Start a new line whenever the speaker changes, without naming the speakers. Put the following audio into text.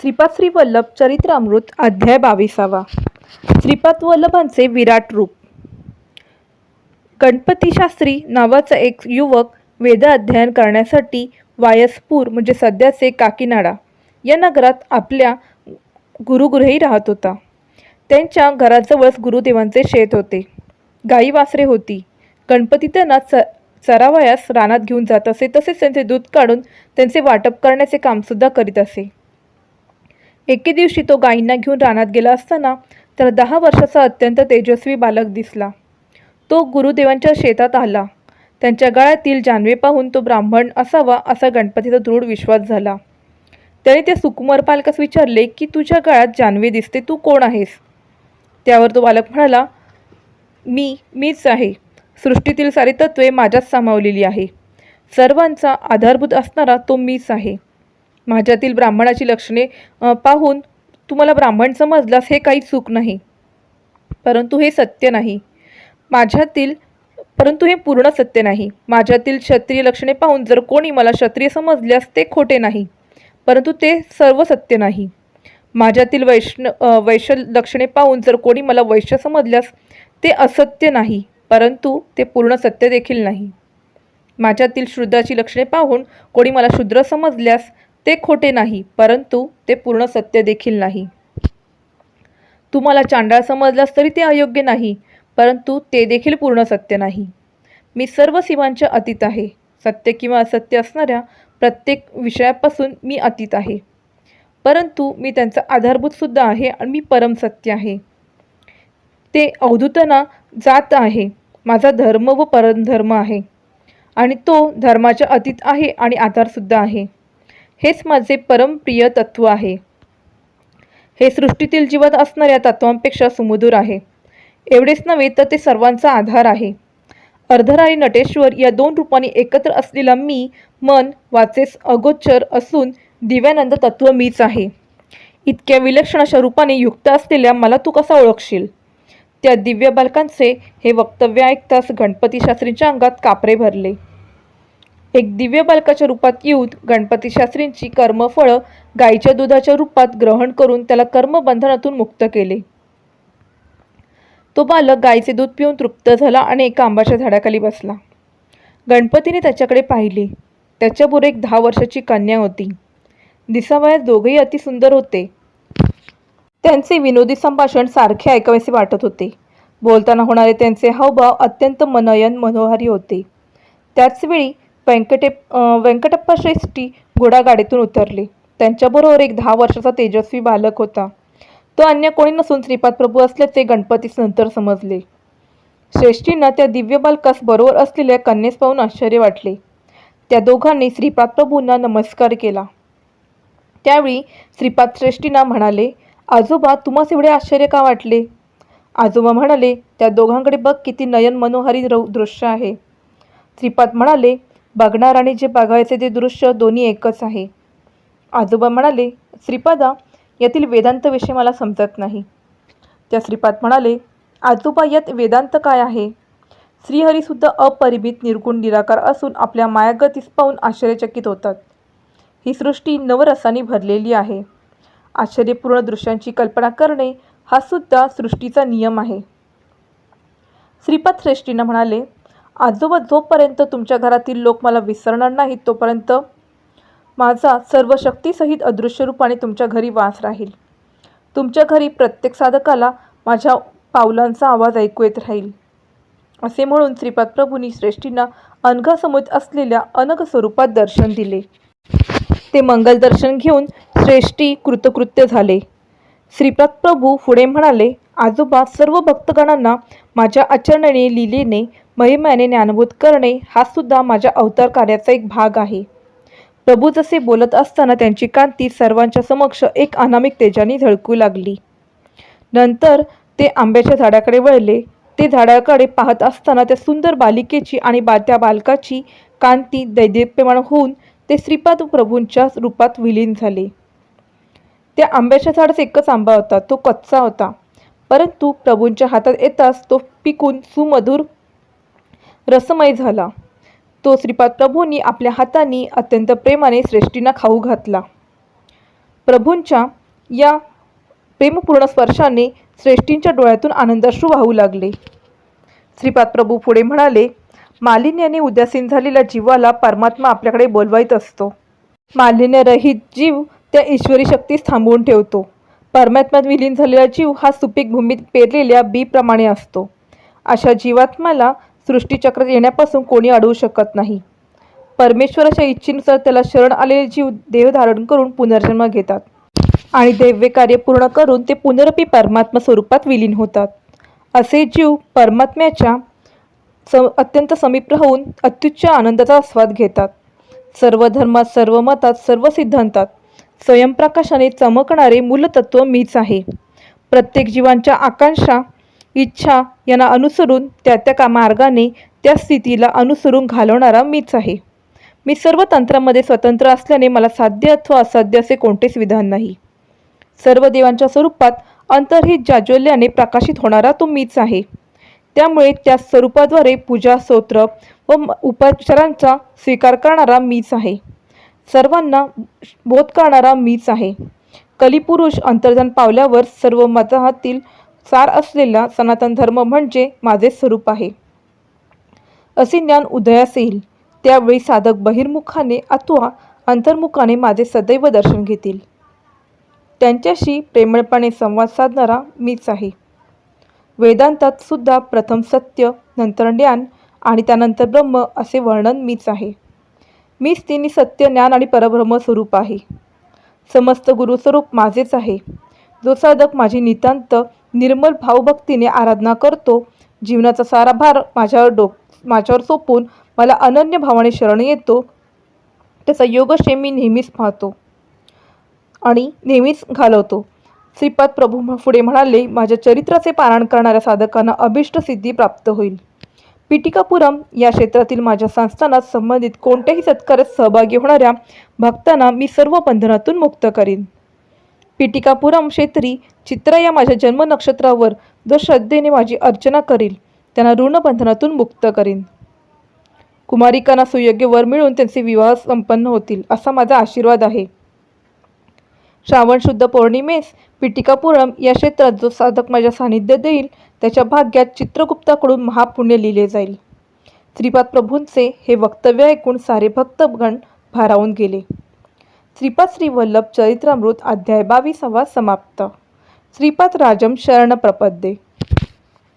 श्रीपाद श्री वल्लभ चरित्रामृत अध्याय बावीसावा. श्रीपाद वल्लभांचे विराट रूप. गणपती शास्त्री नावाचा एक युवक वेद अध्ययन करण्यासाठी वायसपूर म्हणजे सध्याचे काकीनाडा या नगरात आपल्या गुरुगृही राहत होता. त्यांच्या घराजवळच गुरुदेवांचे शेत होते. गाई वासरे होती. गणपती त्यांना च चरावयास रानात घेऊन जात असे तसेच त्यांचे दूध काढून त्यांचे वाटप करण्याचे कामसुद्धा करीत असे. एके दिवशी तो गायींना घेऊन रानात गेला असताना त्याला दहा वर्षाचा अत्यंत तेजस्वी बालक दिसला. तो गुरुदेवांच्या शेतात आला. त्यांच्या गळ्यातील जानवे पाहून तो ब्राह्मण असावा असा गणपतीचा दृढ विश्वास झाला. त्याने त्या सुकुमार पालकास विचारले की तुझ्या गळ्यात जानवे दिसते तू कोण आहेस? त्यावर तो बालक म्हणाला मी मीच आहे. सृष्टीतील सारी तत्वे माझ्यात सामावलेली आहे. सर्वांचा आधारभूत असणारा तो मीच आहे. माझ्यातील ब्राह्मणाची लक्षणे पाहून तुम्हाला ब्राह्मण समजलास हे काही चूक नाही. परंतु हे सत्य नाही. माझ्यातील परंतु हे पूर्ण सत्य नाही. माझ्यातील क्षत्रिय लक्षणे पाहून जर कोणी मला क्षत्रिय समजल्यास ते खोटे नाही परंतु ते सर्व सत्य नाही. माझ्यातील वैष्ण वैश्य लक्षणे पाहून जर कोणी मला वैश्य समजल्यास ते असत्य नाही परंतु ते पूर्ण सत्य देखील नाही. माझ्यातील शूद्राची लक्षणे पाहून कोणी मला शूद्र समजल्यास ते खोटे नाही परंतु ते पूर्ण सत्य देखील नाही. तुम्हाला चांडाळ समजलास तरी ते अयोग्य नाही परंतु ते देखील पूर्ण सत्य नाही. मी सर्व सीमांच्या अतीत आहे. सत्य किंवा असत्य असणाऱ्या प्रत्येक विषयापासून मी अतीत आहे. परंतु मी त्यांचा आधारभूतसुद्धा आहे आणि मी परमसत्य आहे. ते अवधूतना जात आहे. माझा धर्म व परमधर्म आहे. आणि तो धर्माच्या अतीत आहे आणि आधारसुद्धा आहे. हेच माझे परमप्रिय तत्व आहे. हे सृष्टीतील जीवन असणाऱ्या तत्वांपेक्षा सुमधुर आहे. एवढेच नव्हे तर ते सर्वांचा आधार आहे. अर्धर आणि नटेश्वर या दोन रूपांनी एकत्र असलेला मी मन वाचेस अगोचर असून दिव्यानंद तत्व मीच आहे. इतक्या विलक्षण अशा रूपाने युक्त असलेल्या मला तू कसा ओळखशील? त्या दिव्य बालकांचे हे वक्तव्य ऐकताच गणपती शास्त्रींच्या अंगात कापरे भरले. एक दिव्य बालकाच्या रूपात येऊन गणपती शास्त्रींची कर्मफळं गायीच्या दुधाच्या रूपात ग्रहण करून त्याला कर्मबंधनातून मुक्त केले. तो बालक गायीचे दूध पिऊन तृप्त झाला आणि एका आंबाच्या झाडाखाली बसला. गणपतीने त्याच्याकडे पाहिले. त्याच्याबरोबर एक दहा वर्षाची कन्या होती. दिसावयास दोघेही अतिसुंदर होते. त्यांचे विनोदी संभाषण सारखे ऐकावेसे वाटत होते. बोलताना होणारे त्यांचे हावभाव अत्यंत मनयन मनोहारी होते. त्याचवेळी व्यंकटे व्यंकटप्पा श्रेष्ठी घोडागाडीतून उतरले. त्यांच्याबरोबर एक दहा वर्षाचा तेजस्वी बालक होता. तो अन्य कोणी नसून श्रीपाद प्रभू असल्याचे गणपतीस नंतर समजले. श्रेष्ठींना त्या दिव्य बालकास बरोबर असलेल्या कन्येस पाहून आश्चर्य वाटले. त्या दोघांनी श्रीपाद प्रभूंना नमस्कार केला. त्यावेळी श्रीपाद श्रेष्ठींना म्हणाले आजोबा तुम्हास एवढे आश्चर्य का वाटले? आजोबा म्हणाले त्या दोघांकडे बघ किती नयन मनोहारी रौ- दृश्य आहे. श्रीपाद म्हणाले बघणार आणि जे बघायचे ते दृश्य दोन्ही एकच आहे. आजोबा म्हणाले श्रीपादा यातील वेदांत विषय मला समजत नाही. त्या श्रीपाद म्हणाले आजोबा यात वेदांत काय आहे? श्रीहरीसुद्धा अपरिमित निर्गुण निराकार असून आपल्या मायागतीस पाहून आश्चर्यचकित होतात. ही सृष्टी नवरसाने भरलेली आहे. आश्चर्यपूर्ण दृश्यांची कल्पना करणे हा सुद्धा सृष्टीचा नियम आहे. श्रीपाद श्रेष्ठीनं म्हणाले आजोबा जोपर्यंत तुमच्या घरातील लोक मला विसरणार नाहीत तोपर्यंत माझा सर्व शक्तीसहित अदृश्य रूपाने तुमच्या घरी वास राहील. तुमच्या घरी प्रत्येक साधकाला माझ्या पावलांचा आवाज ऐकू येत राहील. असे म्हणून श्रीपाद प्रभूंनी श्रेष्ठींना अनघासमोर असलेल्या अनघ स्वरूपात दर्शन दिले. ते मंगल दर्शन घेऊन श्रेष्ठी कृतकृत्य झाले. श्रीपाद प्रभू पुढे म्हणाले आजोबा सर्व भक्तगणांना माझ्या आचरणेने लिलेने महिमाने ज्ञानबोध करणे हा सुद्धा माझ्या अवतार कार्याचा एक भाग आहे. प्रभू जसे बोलत असताना त्यांची कांती सर्वांच्या समक्ष एक अनामिक तेजाने झळकू लागली. नंतर ते आंब्याच्या झाडाकडे वळले. ते झाडाकडे पाहत असताना त्या सुंदर बालिकेची आणि बा त्या बालकाची कांती दैदिप्यमान होऊन ते श्रीपाद प्रभूंच्या रूपात विलीन झाले. त्या आंब्याच्या झाडाचा एकच आंबा होता तो कच्चा होता. परंतु प्रभूंच्या हातात येताच तो पिकून सुमधुर रसमय झाला. तो श्रीपाद प्रभूंनी आपल्या हातांनी अत्यंत प्रेमाने श्रेष्ठींना खाऊ घातला. प्रभूंच्या या प्रेमपूर्ण स्पर्शाने श्रेष्ठींच्या डोळ्यातून आनंदाश्रू वाहू लागले. श्रीपाद प्रभू पुढे म्हणाले मालिन्याने उदासीन झालेल्या जीवाला परमात्मा आपल्याकडे बोलवायत असतो. मालिन्यरहित जीव त्या ईश्वरी शक्तीस थांबवून ठेवतो. परमात्म्यात विलीन झालेला जीव हा सुपीक भूमीत पेरलेल्या बीप्रमाणे असतो. अशा जीवात्माला सृष्टीचक्रात येण्यापासून कोणी अडवू शकत नाही. परमेश्वराच्या इच्छेनुसार त्याला शरण आलेले जीव देह धारण करून पुनर्जन्म घेतात. आणि दैव्य कार्य पूर्ण करून ते पुनरपी परमात्मा स्वरूपात विलीन होतात. असे जीव परमात्म्याच्या स अत्यंत समीप राहून अत्युच्च आनंदाचा आस्वाद घेतात. सर्व धर्मात सर्व मतात सर्व सिद्धांतात स्वयंप्रकाशाने चमकणारे मूलतत्व मीच आहे. प्रत्येक जीवांच्या आकांक्षा इच्छा यांना अनुसरून त्या त्या का मार्गाने त्या स्थितीला अनुसरून घालवणारा मीच आहे. मी सर्व तंत्रामध्ये स्वतंत्र असल्याने मला साध्य अथवा असाध्य असे कोणतेच विधान नाही. सर्व देवांच्या स्वरूपात अंतर्हित जाज्वल्याने प्रकाशित होणारा तो मीच आहे. त्यामुळे त्या स्वरूपाद्वारे पूजा स्तोत्र व उपचारांचा स्वीकार करणारा मीच आहे. सर्वांना बोध करणारा मीच आहे. कलिपुरुष अंतर्धान पावल्यावर सर्व मतातील सार असलेला सनातन धर्म म्हणजे माझे स्वरूप आहे. असे ज्ञान उदयास येईल. त्यावेळी साधक बहिर्मुखाने अथवा अंतर्मुखाने माझे सदैव दर्शन घेतील. त्यांच्याशी प्रेमळपणे संवाद साधणारा मीच आहे. वेदांतात सुद्धा प्रथम सत्य नंतर ज्ञान आणि त्यानंतर ब्रह्म असे वर्णन मीच आहे. मीच तिन्ही सत्य ज्ञान आणि परब्रह्म स्वरूप आहे. समस्त गुरुस्वरूप माझेच आहे. जो साधक माझी नितांत निर्मल भावभक्तीने आराधना करतो. जीवनाचा सारा भार माझ्यावर डोक माझ्यावर सोपून मला अनन्य भावाने शरण येतो. त्याचा योगक्षेम मी नेहमीच पाहतो आणि नेहमीच घालवतो. श्रीपाद प्रभू पुढे म्हणाले माझ्या चरित्राचे पारायण करणाऱ्या साधकांना अभिष्ट सिद्धी प्राप्त होईल. पिटिकापुरम या क्षेत्रातील माझ्या संस्थानात संबंधित कोणत्याही सत्कारात सहभागी होणाऱ्या भक्तांना मी सर्व बंधनातून मुक्त करीन. पिटिकापुरम क्षेत्री चित्रा या माझ्या जन्म नक्षत्रावर जो श्रद्धेने माझी अर्चना करील त्यांना ऋणबंधनातून मुक्त करीन. कुमारिकांना सुयोग्य वर मिळून त्यांचे विवाह संपन्न होतील असा माझा आशीर्वाद आहे. श्रावण शुद्ध पौर्णिमेस पिटिकापुरम या क्षेत्रात जो साधक माझ्या सानिध्य देईल त्याच्या भाग्यात चित्रगुप्ताकडून महापुण्य लिहिले जाईल. श्रीपाद प्रभूंचे हे वक्तव्य ऐकून सारे भक्तगण भारावून गेले. श्रीपाद श्री वल्लभ चरित्रामृत अध्याय बावीसावा समाप्त. श्रीपाद राजम शरण प्रपद्ये.